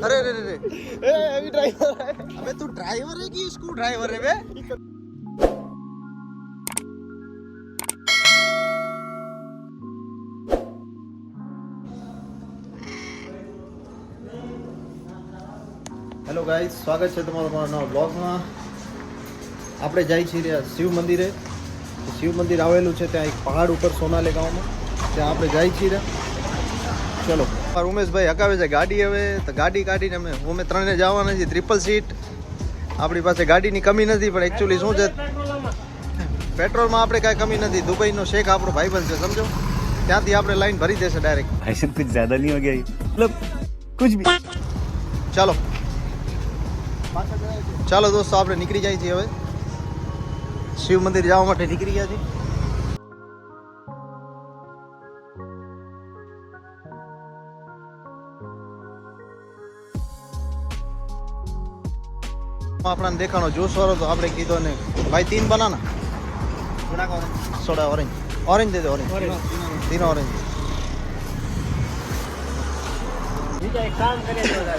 अरे अरे अरे ए अभी ड्राइवर है अबे तू ड्राइवर है कि स्क्रू ड्राइवर है बे હેલો ગાઈસ સ્વાગત છે તમારું મારા નવા બ્લોગમાં આપણે જઈ છીએ શિવ મંદિરે શિવ મંદિર આવેલું છે ત્યાં એક પહાડ ઉપર સોનાલે ગામમાં ત્યાં આપણે જઈ છીએ ચલો મારા ઉમેશભાઈ હકાવે છે ગાડી હવે તો ગાડી કાઢીને અમે અમે ત્રણે જવાના છીએ ટ્રિપલ સીટ આપણી પાસે ગાડીની કમી નથી પણ એકચ્યુઅલી શું છે? પેટ્રોલમાં આપણે કાંઈ કમી નથી દુબઈનો શેખ આપણો ભાઈ છે સમજો? ત્યાંથી આપણે લાઈન ભરી દેશે ડાયરેક્ટ ભાઈ કુછ જ્યાદા નહીં હો મતલબ કુછ ભી ચાલો. ચાલો દોસ્તો આપણે નીકળી જાય છીએ હવે. શિવ મંદિર જવા માટે નીકળી ગયા છીએ. આપણને દેખાણો જ્યુસ વાળો તો આપણે કીધો ને ભાઈ તીન બનાના. Soda orange. ઓરેન્જ દે ઓરેન્જ. તીન ઓરેન્જ.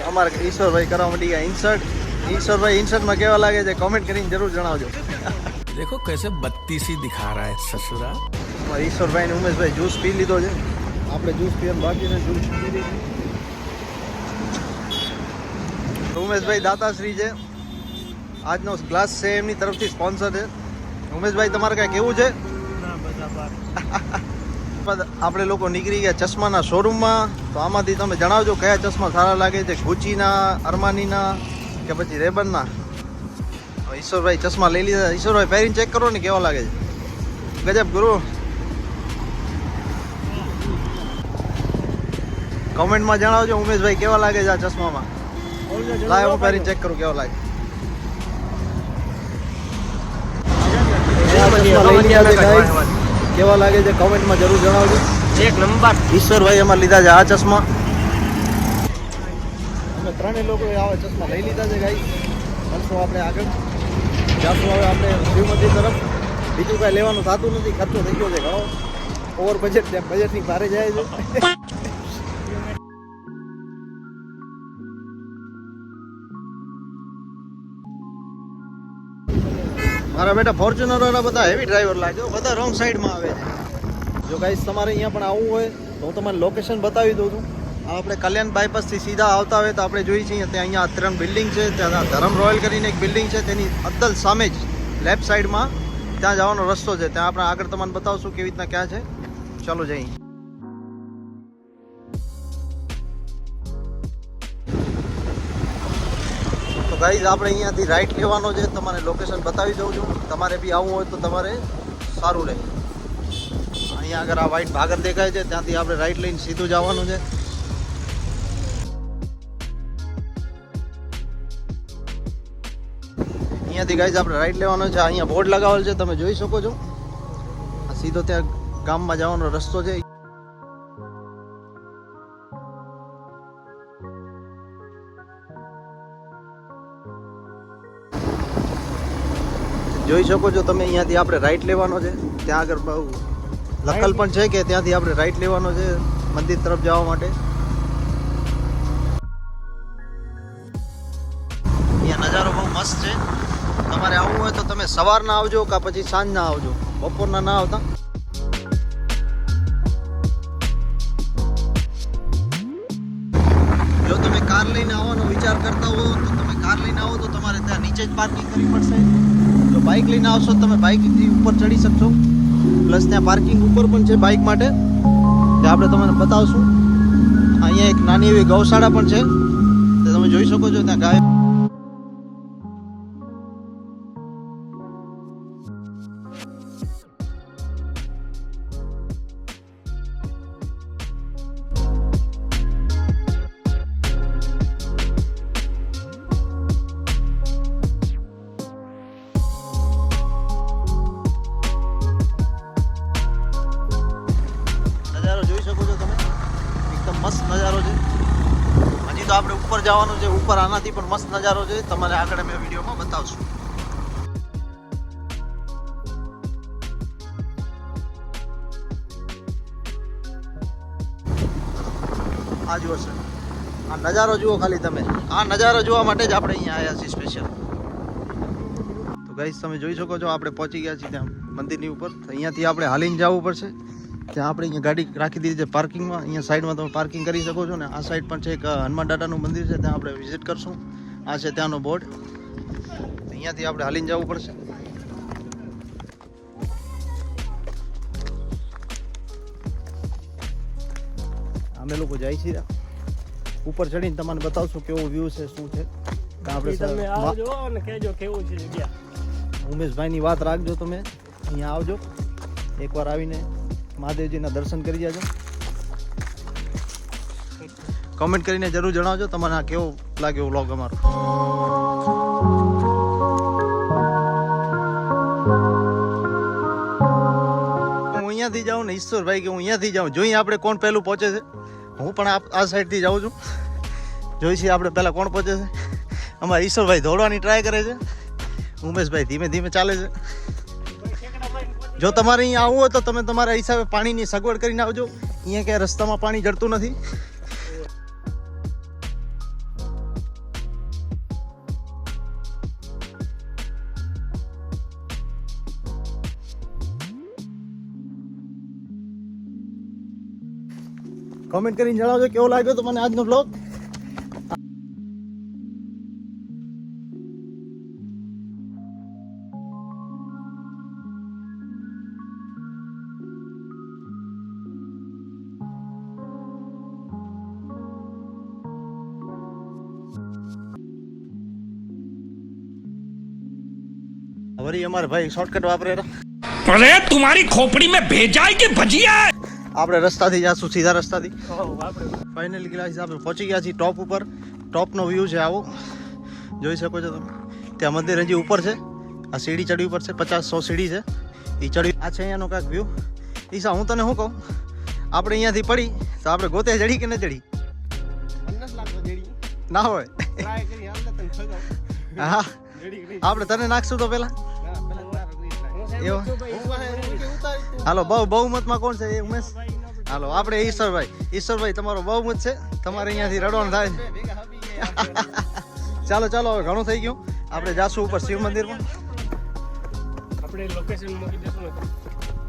અમારે ઈશ્વરભાઈ કરવા માંડી ગયા ઇન્સર્ટ ઈશ્વરભાઈ ઇન્સર્ટમાં કેવા લાગે છે કોમેન્ટ કરીને જરૂર જણાવજો. દેખો કેસે બત્તીસી દિખા રહા હે સસુરા અમારે ઈશ્વરભાઈ ને ઉમેશભાઈ જ્યુસ પી લીધો છે. આપણે જ્યુસ પીએ બાકીને જ્યુસ ઉમેશભાઈ દાતાશ્રી છે. આજનો ક્લાસ છે એમની તરફથી સ્પોન્સર છે. ઉમેશભાઈ તમારે કાંઈ કેવું છે? આપણે લોકો નીકળી ગયા ચશ્માના શોરૂમમાં તો આમાંથી તમે જણાવજો કયા ચશ્મા સારા લાગે છે ગુચીના અરમાનીના કે પછી રેબનના ઈશ્વરભાઈ ચશ્મા લઈ લીધા. ઈશ્વરભાઈ પહેરીને ચેક કરો ને કેવા લાગે છે? ગજબ ગુરુ. કોમેન્ટમાં જણાવજો ઉમેશભાઈ કેવા લાગે છે આ ચશ્મામાં? લાય હું પહેરીને ચેક કરું કેવા લાગે. કેવા લાગે છે કમેન્ટમાં જરૂર જણાવજો. એક નંબર. ઈશ્વરભાઈ એમાં લીધા છે આ ચશ્મા. અમે ત્રણેય લોકો આવા ચશ્મા લઈ લીધા છે ગાઈ ચાલશું આપણે આગળ. જાશું હવે આપણે શિવ મંદિર તરફ. બીજું કાંઈ લેવાનું થતું નથી ખર્ચો થઈ ગયો છે ઘણો. ઓવર બજેટ બજેટની ભારે જાય છે. મારા બેટા ફોર્ચ્યુનર વાળા બધા હેવી ડ્રાઈવર લાગ્યો બધા રોંગ સાઈડમાં આવે છે. જો ગાઈસ તમારે અહીંયા પણ આવવું હોય, તો હું તમને લોકેશન બતાવી દઉં છું. આપણે કલ્યાણ બાયપાસથી સીધા આવતા હોય, તો આપણે જોઈએ છીએ ત્યાં અહીંયા ત્રણ બિલ્ડિંગ છે, ત્યાં ધરમ રોયલ કરીને એક બિલ્ડિંગ છે, તેની અદ્દલ સામે જ લેફ્ટ સાઈડમાં ત્યાં જવાનો રસ્તો છે. ત્યાં આપણે આગળ તમને બતાવશું કેવી રીતના ક્યાં છે. ચાલો જઈએ. ગાઈઝ આપણે અહીંયાથી રાઈટ લેવાનો છે. તમારે લોકેશન બતાવી દઉં છું. તમારે બી આવવું હોય તો તમારે સારું રહે. અહીંયા આગળ આ વ્હાઈટ ભાગર દેખાય છે. ત્યાંથી આપણે રાઈટ લઈને સીધું જવાનું છે. અહીંયાથી ગાઈઝ આપણે રાઈટ લેવાનો છે. અહીંયા બોર્ડ લગાવેલ છે. તમે જોઈ શકો છો. સીધો ત્યાં ગામમાં જવાનો રસ્તો છે. જોઈ શકો છો તમે અહીંયાથી આપણે રાઈટ લેવાનો છે. ત્યાં આગળ બહુ લખલ પણ છે કે ત્યાંથી આપણે રાઈટ લેવાનો છે મંદિર તરફ જવા માટે. અહીંયા નજારો બહુ મસ્ત છે. તમારે આવવું હોય તો તમે સવારના આવજો કે પછી સાંજના આવજો. બપોરના ના આવતા. જો તમે કાર લઈને આવવાનો વિચાર કરતા હો તો તમે કાર લઈને આવો તો તમારે ત્યાં નીચે જ પાર્કિંગ કરવી પડશે. બાઇક લઈને આવશો તમે બાઇકથી ઉપર ચડી શકશો. પ્લસ ત્યાં પાર્કિંગ ઉપર પણ છે બાઇક માટે. તે આપણે તમને બતાવશું. અહીંયા એક નાની એવી ગૌશાળા પણ છે. તે તમે જોઈ શકો છો, ત્યાં ગાય જવાનું છે ઉપર, આનાથી પણ મસ્ત નજારો છે. તમારે આગળ અમે વિડીયોમાં બતાવશું. આ જુઓ છે આ નજારો જુઓ ખાલી તમે. આ નજારો જોવા માટે જ આપણે અહીંયા આવ્યા છીએ સ્પેશિયલ તો ગાઈસ તમે જોઈ શકો છો, આપણે પહોંચી ગયા છીએ ત્યાં મંદિરની ઉપર. અહીંયાથી આપણે હાલીને જવું પડશે. ત્યાં આપણે અહીંયા ગાડી રાખી દીધી છે પાર્કિંગમાં. અહીંયા સાઈડમાં તમે પાર્કિંગ કરી શકો છો ને આ સાઈડ પણ છે એક હનુમાન દાદાનું મંદિર છે ત્યાં આપણે વિઝિટ કરશું. આ છે ત્યાંનો બોર્ડ. અહીંયાથી આપણે હાલીને જવું પડશે. અમે લોકો જાય છીએ. ઉપર ચડીને તમને બતાવશું કેવો વ્યૂ છે શું છે. આપણે આવજો અને કહેજો કેવું છે જગ્યા. ઉમેશભાઈની વાત રાખજો તમે. અહીંયા આવજો. એકવાર આવીને મહાદેવજીના દર્શન કરી જાજો. કમેન્ટ કરીને જરૂર જણાવજો તમને આ કેવો લાગ્યો વ્લોગ અમારો. અહીંયાથી જાઉં ને ઈશ્વરભાઈ કે હું અહીંયાથી જાઉં? જોઈએ આપણે કોણ પહેલું પહોંચે છે? હું પણ આ સાઈડથી જાઉં છું. જોઈ છીએ આપણે પહેલાં કોણ પહોંચે છે? અમારા ઈશ્વરભાઈ દોડવાની ટ્રાય કરે છે. ઉમેશભાઈ ધીમે ધીમે ચાલે છે. જો તમારે અહીંયા આવવું હોય તો તમે તમારા હિસાબે પાણીની સગવડ કરીને આવજો. અહીંયા ક્યાંય રસ્તામાં પાણી જડતું નથી. કમેન્ટ કરીને જણાવજો કેવો લાગ્યો તો મને આજનો બ્લોગ વરી અમાર ભાઈ શોર્ટકટ વાપરે અરે તુમારી ખોપડી મે ભેજાય કે ભજીયા આપણે રસ્તાથી જાશું સીધા રસ્તાથી. ફાઇનલ ગ્લાસ આપણે પહોંચી ગયા છીએ ટોપ ઉપર. ટોપનો વ્યૂ છે આવો. જોઈ શકો છો તમે. ત્યાં મંદિર હજી ઉપર છે. આ સીડી ચડવી પડશે પચાસ સો સીડી છે. એ ચડવી આ છે અહીંયાનો કાંઈક વ્યૂ ઈશા હું તને શું કહું? આપણે અહીંયાથી પડી તો આપણે ગોતે ચડી કે ન ચડી? ના હોય. હા. આપણે તને નાખશું તો પહેલાં પેલા હાલો બહુ બહુમતમાં કોણ છે એ ઉમેશ? હાલો આપણે ઈશ્વરભાઈ. ઈશ્વરભાઈ તમારો બહુમત છે. તમારે અહીંયાથી રડવાનું થાય ચાલો ચાલો હવે ઘણું થઈ ગયું. આપણે જાશું ઉપર શિવ મંદિરમાં. આપણે લોકેશન મૂકી દઈશું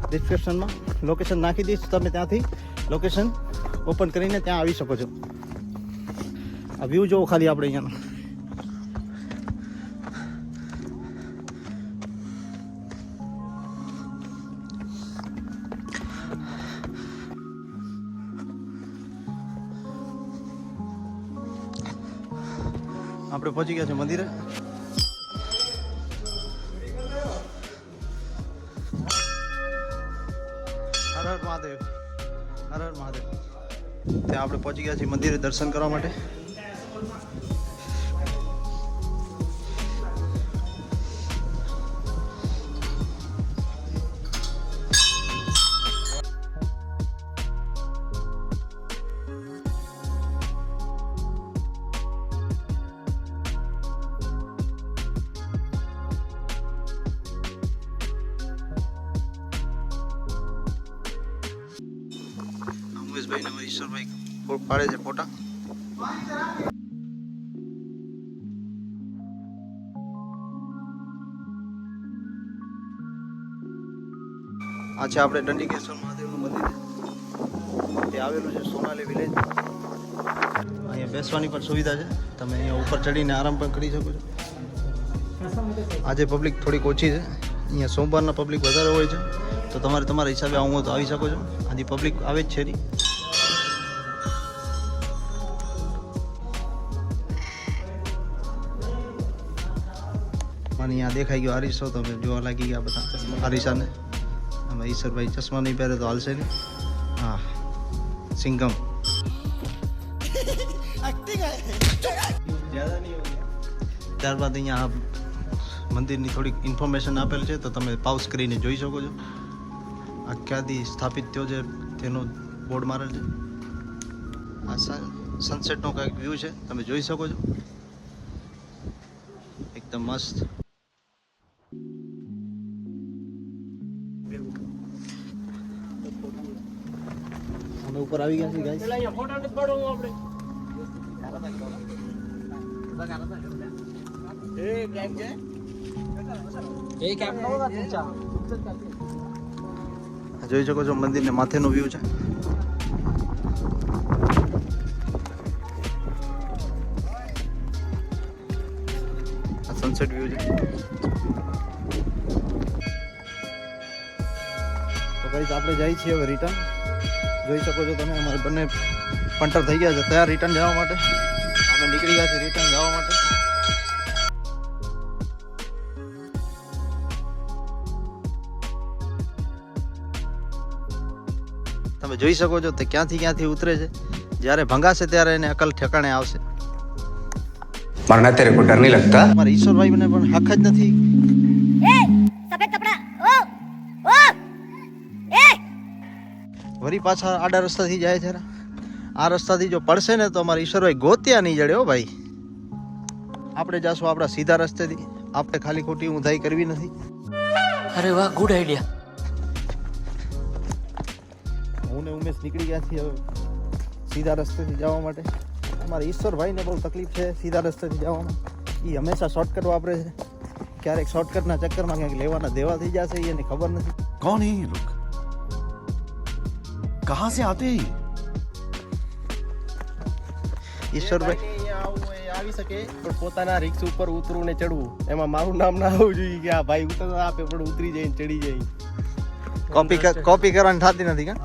ડિસ્ક્રિપ્શનમાં લોકેશન નાખી દઈશ તમે ત્યાંથી. લોકેશન ઓપન કરીને ત્યાં આવી શકો છો. આ વ્યૂ જોવો ખાલી આપણે અહીંયાનો. આપણે પહોંચી ગયા છે મંદિરે. હર હર મહાદેવ. હર હર મહાદેવ. ત્યાં આપણે પહોંચી ગયા છીએ મંદિરે દર્શન કરવા માટે. ઉમેશભાઈ ને ઈશ્વરભાઈ પાડે છે ફોટા. આ આપણે દંડિકેશ્વર મહાદેવનું મંદિર. તે આવેલું છે સોનાલી વિલેજ અહીંયા બેસવાની પણ સુવિધા છે. તમે અહીંયા ઉપર ચડીને આરામ પણ કરી શકો છો. આજે પબ્લિક થોડીક ઓછી છે. અહીંયા સોમવારના પબ્લિક વધારે હોય છે. તો તમારે તમારા હિસાબે આવું તો આવી શકો છો. આજે પબ્લિક આવે જ છે અહીંયા દેખાઈ ગયો હરીશો તમે જોવા લાગી ગયા બધા હરીશાને. અમે ઈશ્વરભાઈ ચશ્મા નહીં પહેરે તો હાલશે નહીં. હા. સિંગમ. ત્યારબાદ અહીંયા આ મંદિરની થોડીક ઇન્ફોર્મેશન આપેલ છે તો તમે પાઉસ કરીને જોઈ શકો છો. આ ક્યાંથી સ્થાપિત થયો છે તેનો બોર્ડ મારેલ છે. આ સનસેટનો કંઈક વ્યૂ છે તમે જોઈ શકો છો. એકદમ મસ્ત. ઉપર આવી ગયા છે ગાઈસ પેલા અહીંયા ફોટો નથી પાડવો આપણે. જોઈ શકો છો મંદિરને માથેનો વ્યૂ છે. આ સનસેટ વ્યૂ છે. તો ગાઈઝ આપણે જઈએ છીએ હવે રિટર્ન જોઈ શકો છો તમે અમારે બંને પંટર થઈ ગયા છે. તૈયાર રિટર્ન જવા માટે. અમે નીકળી ગયા છે રિટર્ન જવા માટે. તમે જોઈ શકો છો તે ક્યાંથી ક્યાંથી ઉતરે છે. જ્યારે ભંગાશે ત્યારે એને અકલ ઠેકાણે આવશે. મારા અત્યારે કોઈ ડર નહીં લગતા મારા ઈશ્વરભાઈ મને પણ હક જ નથી. વરી પાછા આડા રસ્તાથી જાય છે આ રસ્તાથી જો પડશે ને તો અમારે ઈશ્વરભાઈ ગોત્યા નહીં જડે હો ભાઈ. આપણે જાશું આપણા સીધા રસ્તેથી. આપણે ખાલી ખોટી ઊંધાઈ કરવી નથી. અરે વાહ ગુડ આઈડિયા હું ને ઉમેશ નીકળી ગયા છીએ હવે સીધા રસ્તેથી જવા માટે. અમારા ઈશ્વરભાઈને બહુ તકલીફ છે સીધા રસ્તેથી જવામાં. એ હંમેશા શોર્ટકટ વાપરે છે. ક્યારેક શોર્ટકટના ચક્કરમાં ક્યાંક લેવાના દેવા થઈ જશે એને ખબર નથી. કોણ એ લોકો? कहां से आते हैं ये? ઈશ્વરભાઈ આવી શકે પણ પોતાના રિક્ષ ઉપર ઉતરવું ને ચડવું એમાં મારું નામ ના આવવું જોઈએ કે આ ભાઈ ઉતર આપે પણ ઉતરી જાય ને ચડી જાય કોપી કોપી કરવાની થતી નથી કા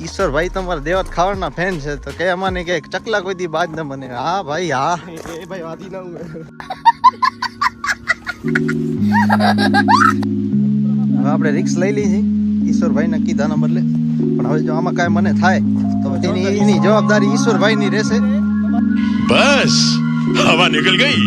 ઈશ્વરભાઈ તમારા દેવત ખાવાના ફેન છે તો કે અમાને કે ચકલા કોઈ દી બાજ ન બને હા ભાઈ હા એ ભાઈ વાદી ના હું હવે આપણે રિક્સ લઈ લીધી ઈશ્વરભાઈના કીધાના બદલે પણ હવે જો આમાં કાંઈ મને થાય તો એની એની જવાબદારી ઈશ્વરભાઈની રહેશે. બસ હવા નીકળ ગઈ.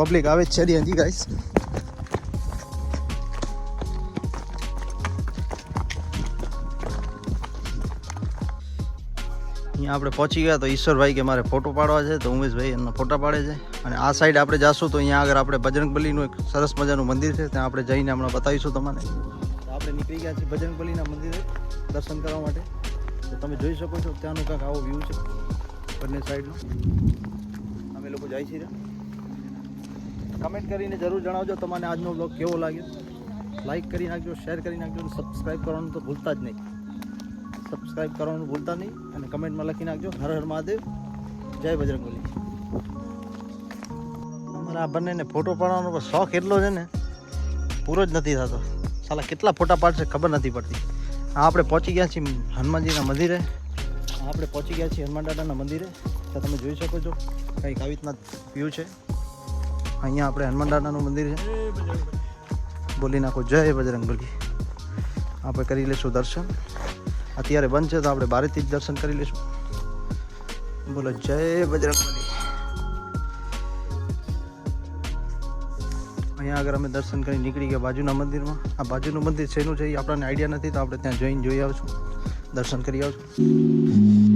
પબ્લિક આવે જ છે હજી ગાઈસ અહીંયા આપણે પહોંચી ગયા તો ઈશ્વરભાઈ કે મારે ફોટો પાડવા છે, તો ઉમેશભાઈ એમના ફોટા પાડે છે. અને આ સાઈડ આપણે જાશું તો અહીંયા આગળ આપણે બજરંગબલીનું એક સરસ મજાનું મંદિર છે, ત્યાં આપણે જઈને હમણાં બતાવીશું તમને. આપણે નીકળી ગયા છીએ બજરંગબલીના મંદિરે દર્શન કરવા માટે. તો તમે જોઈ શકો છો, ત્યાંનો કાંઈક આવો વ્યૂ છે, બંને સાઈડનો અમે લોકો જાય છીએ કમેન્ટ કરીને જરૂર જણાવજો તમને આજનો બ્લોગ કેવો લાગ્યો. લાઈક કરી નાખજો શેર કરી નાખજો અને સબસ્ક્રાઈબ કરવાનું તો ભૂલતા જ નહીં. સબસ્ક્રાઈબ કરવાનું ભૂલતા નહીં અને કમેન્ટમાં લખી નાખજો. હર હર મહાદેવ. જય બજરંગબલી. અમારા આ બંનેને ફોટો પાડવાનો શોખ એટલો છે ને, પૂરો જ નથી થતો. સાલા, કેટલા ફોટા પાડશે ખબર નથી પડતી. આપણે પહોંચી ગયા છીએ હનુમાનજીના મંદિરે. આપણે પહોંચી ગયા છીએ હનુમાન દાદાના મંદિરે. તો તમે જોઈ શકો છો, કંઈક આવી રીતના વ્યૂ છે. અહીંયા આપણે હનુમાન દાદાનું મંદિર છે. બોલી નાખો, જય બજરંગબલી. આપણે કરી લઈશું દર્શન. અત્યારે બંધ છે તો આપણે બારેથી જ દર્શન કરી લઈશું. બોલો, જય બજરંગબલી. અહીંયા આગળ અમે દર્શન કરી નીકળી ગયા બાજુના મંદિરમાં. આ બાજુનું મંદિર શેનું છે એ આપણને આઈડિયા નથી, તો આપણે ત્યાં જઈને જોઈ આવશું. દર્શન કરી આવશું.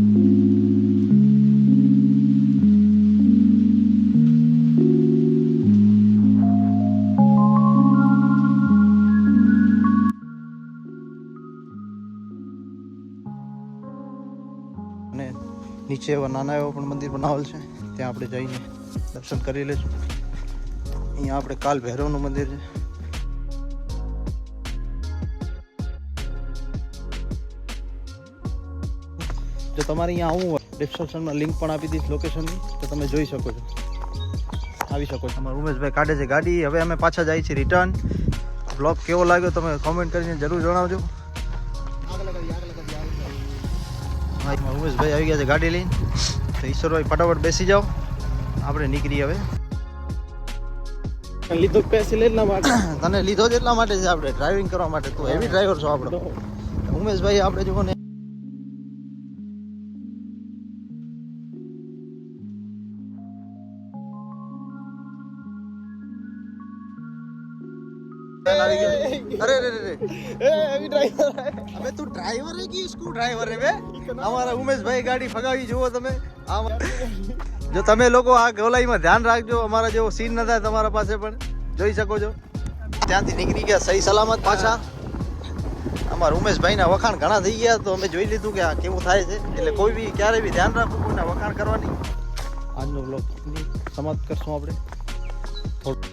અને નીચે એવા નાના એવા પણ મંદિર બનાવેલ છે. ત્યાં આપણે જઈને દર્શન કરી લઈશું. અહીંયા આપણે કાલ ભૈરવનું મંદિર છે. જો તમારે અહીંયા આવવું હોય ડિસ્ક્રિપ્શનમાં લિંક પણ આપી દઈશ લોકેશનની તો તમે જોઈ શકો છો. આવી શકો છો. અમારા ઉમેશભાઈ કાઢે છે ગાડી. હવે અમે પાછા જાય છીએ રિટર્ન બ્લોગ કેવો લાગ્યો તમે કોમેન્ટ કરીને જરૂર જણાવજો. હા ઉમેશભાઈ આવી ગયા છે ગાડી લઈને તો ઈશ્વરભાઈ ફટાફટ બેસી જાઓ આપણે નીકળી હવે લીધો પેસે લે ના માટે તને લીધો જ એટલા માટે છે આપણે ડ્રાઇવિંગ કરવા માટે તું હેવી ડ્રાઈવર છો આપણો ઉમેશભાઈ આપણે જુઓ ને આવી ગયો अरे अरे अरे अबे તું ડ્રાઈવર હે કે સ્કૂ ડ્રાઈવર હે બે અમારા ઉમેશભાઈ ગાડી ફગાવી જુઓ તમે આમ જો તમે લોકો આ ગોલાઈમાં ધ્યાન રાખજો અમારા જેવો સીન ન થાય તમારા પાસે પણ જોઈ શકો છો ત્યાંથી નીકળી ગયા સહી સલામત પાછા અમારા ઉમેશભાઈના વખાણ ઘણા થઈ ગયા તો અમે જોઈ લીધું કે આ કેવું થાય છે એટલે કોઈ બી ક્યારે બી ધ્યાન રાખવું કોઈના વખાણ કરવાની આજનો બ્લોગ સમાપ્ત કરશું આપણે થોડું